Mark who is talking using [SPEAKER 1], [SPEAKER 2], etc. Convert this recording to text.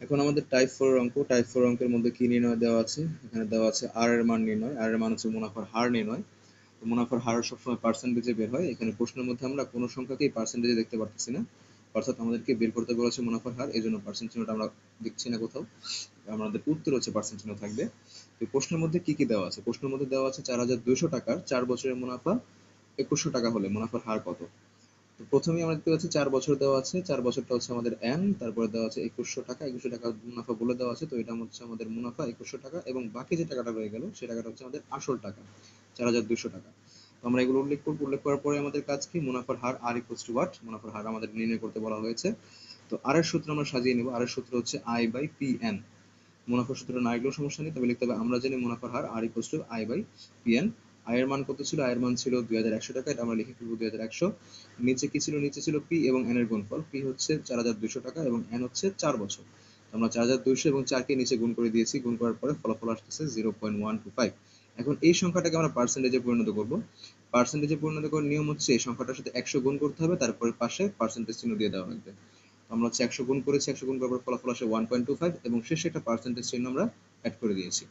[SPEAKER 1] এখন আমাদের type four অঙ্ক টাইপ ফোর অঙ্কের মধ্যে কি নির্ণয় দেওয়া আছে? এখানে দেওয়া আছে আর এর মান নির্ণয়। আর এর মান হচ্ছে মুনাফার হার নির্ণয়। তো মুনাফার হার সবসময় পার্সেন্টেজে বের হয়। এখানে প্রশ্নের মধ্যে আমরা কোনো সংখ্যাকেই পার্সেন্টেজে দেখতে পারতেছি না। অর্থাৎ আমাদেরকে বের করতে বলেছে মুনাফার হার। এই জন্য পার্সেন্ট চিহ্নটা আমরা দেখছি না কোথাও। আমাদের উত্তর হচ্ছে পার্সেন্ট চিহ্ন থাকবে। তো প্রশ্নের মধ্যে কি কি দেওয়া আছে? প্রশ্নের মধ্যে দেওয়া আছে চার হাজার দুইশো টাকার চার বছরের মুনাফা একুশশো টাকা হলে মুনাফার হার কত? প্রথমেই আমরা দেখতে পাচ্ছি চার বছর দেওয়া আছে, চার বছরটা হচ্ছে আমাদের এন তারপরে দেওয়া আছে একুশশো টাকা একুশশো টাকা মুনাফা বলে দেওয়া আছে, তো এটা হচ্ছে আমাদের মুনাফা একুশশো টাকা, এবং বাকি যে টাকাটা রয়ে গেল, সে টাকাটা হচ্ছে আমাদের আসল টাকা, চার হাজার দুশো টাকা। আমরা এগুলো উল্লেখ করব, উল্লেখ করার পরে আমাদের কাজ কি? মুনাফার হার আর ইকুয়ালস টু ওয়াট মুনাফার হার আমাদের নির্ণয় করতে বলা হয়েছে। তো আর এর সূত্র আমরা সাজিয়ে নেব আর এর সূত্র হচ্ছে আই বাই পি এন মুনাফার সূত্র না এগুলো সমস্যা নেই, তবে লিখতে হবে, আমরা জানি মুনাফার হার আর equals to I by P N আয়ের মান কত ছিল? আয়ের মান ছিল দুই হাজার একশো টাকা, এটা আমরা লিখে ফেলব দুই হাজার একশো। নিচে কি ছিল? নিচে ছিল পি এবং এন এর গুণফল। পি হচ্ছে চার হাজার দুইশো টাকা এবং এন হচ্ছে চার বছর। আমরা চার হাজার দুইশো এবং চারকে নিচে গুণ করে দিয়েছি। গুণ করার পরে ফলাফল আসতেছে zero point one two five. এখন এই সংখ্যাটাকে আমরা পার্সেন্টেজে পরিণত করব। পার্সেন্টেজে পরিণত করার নিয়ম হচ্ছে এই সংখ্যাটার সাথে একশো গুণ করতে হবে, তারপরে পাশে পার্সেন্টেজ চিহ্ন দিয়ে দেওয়া লাগবে। আমরা হচ্ছে একশো গুণ করেছি, একশো গুণ করার পর ফলাফল আসে ওয়ান পয়েন্ট টু ফাইভ এবং শেষে একটা পার্সেন্টেজ চিহ্ন আমরা অ্যাড করে দিয়েছি।